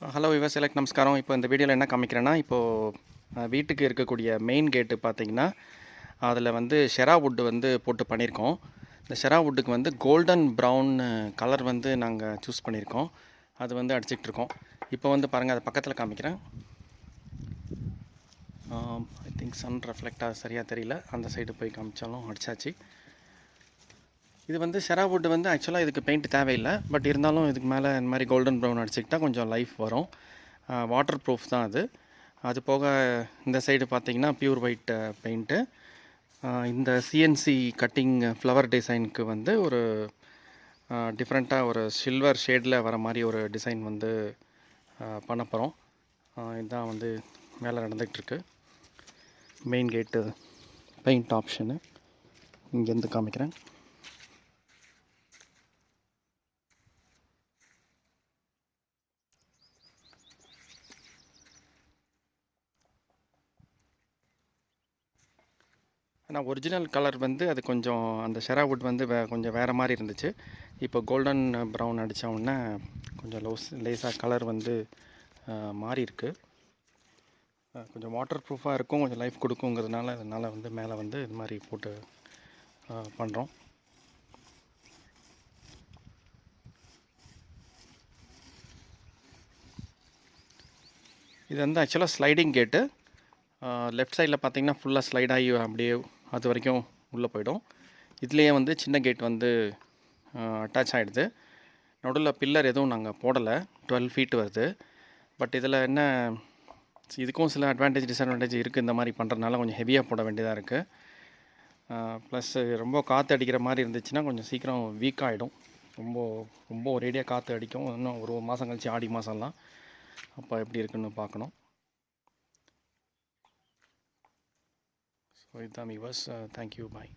Hello விவஸ் elect நமஸ்காரம். இப்போ இந்த வீடியோவில் என்ன காமிக்கிறேன்னா இப்போது வீட்டுக்கு இருக்கக்கூடிய மெயின் கேட்டு பார்த்தீங்கன்னா அதில் வந்து ஷெரா வுட்டு வந்து போட்டு பண்ணியிருக்கோம் இந்த ஷெரா வுட்டுக்கு வந்து கோல்டன் ப்ரௌன் கலர் வந்து நாங்கள் சூஸ் பண்ணியிருக்கோம் அது வந்து அடிச்சிக்கிட்டு இருக்கோம். இப்போ வந்து பாருங்கள் அது பக்கத்தில் காமிக்கிறேன். ஐ திங்க் சன் ரெஃப்ளெக்டாக சரியாக தெரியல. அந்த சைடு போய் காமிச்சாலும் அடிச்சாச்சு. இது வந்து செராவுட் வந்து ஆக்சுவலாக இதுக்கு பெயிண்ட் தேவையில்லை. பட் இருந்தாலும் இதுக்கு மேலே இந்த மாதிரி கோல்டன் ப்ரௌன் அடிச்சுக்கிட்டால் கொஞ்சம் லைஃப் வரும். வாட்டர் ப்ரூஃப் தான் அது. அது போக இந்த சைடு பார்த்தீங்கன்னா பியூர் ஒயிட் பெயிண்ட்டு இந்த சிஎன்சி கட்டிங் ஃப்ளவர் டிசைனுக்கு வந்து ஒரு டிஃப்ரெண்ட்டாக ஒரு சில்வர் ஷேடில் வர மாதிரி ஒரு டிசைன் வந்து பண்ண போகிறோம் இதுதான் வந்து வேலை நடந்துகிட்ருக்கு மெயின் கேட்டு பெயிண்ட் ஆப்ஷனு இங்கேருந்து காமிக்கிறேன். ஆனால் ஒரிஜினல் கலர் வந்து அது கொஞ்சம் அந்த ஷெராவுட் வந்து வே கொஞ்சம் வேறு மாதிரி இருந்துச்சு. இப்போ கோல்டன் ப்ரௌன் அடித்தவுடனே கொஞ்சம் லோஸ் லேஸாக கலர் வந்து மாறி இருக்கு. கொஞ்சம் வாட்டர் ப்ரூஃபாக இருக்கும் கொஞ்சம் லைஃப் கொடுக்குங்கிறதுனால அதனால் வந்து மேலே வந்து இது மாதிரி போட்டு பண்ணுறோம் இது வந்து ஆக்சுவலாக ஸ்லைடிங் கேட்டு லெஃப்ட் சைடில் பார்த்தீங்கன்னா ஃபுல்லாக ஸ்லைட் ஆகி அப்படியே அது வரைக்கும் உள்ளே போயிடும். இதுலேயே வந்து சின்ன கேட் வந்து அட்டாச் ஆகிடுது நடுவில் பில்லர் எதுவும் நாங்கள் போடலை. டுவெல் ஃபீட் வருது. பட் இதில் என்ன இதுக்கும் சில அட்வான்டேஜ் டிஸ்அட்வான்டேஜ் இருக்குது இந்த மாதிரி பண்ணுறதுனால கொஞ்சம் ஹெவியாக போட வேண்டியதாக இருக்குது ப்ளஸ் ரொம்ப காற்று அடிக்கிற மாதிரி இருந்துச்சுன்னா கொஞ்சம் சீக்கிரம் வீக் ஆகிடும் ரொம்ப ரொம்ப ஒரேடியாக காற்று அடிக்கும். இன்னும் ஒரு மாதம் கழிச்சு ஆடி மாதம்லாம் அப்போ எப்படி இருக்குன்னு பார்க்கணும். ஸோ இதுதான் விவர்ஸ் தேங்க்யூ பாய்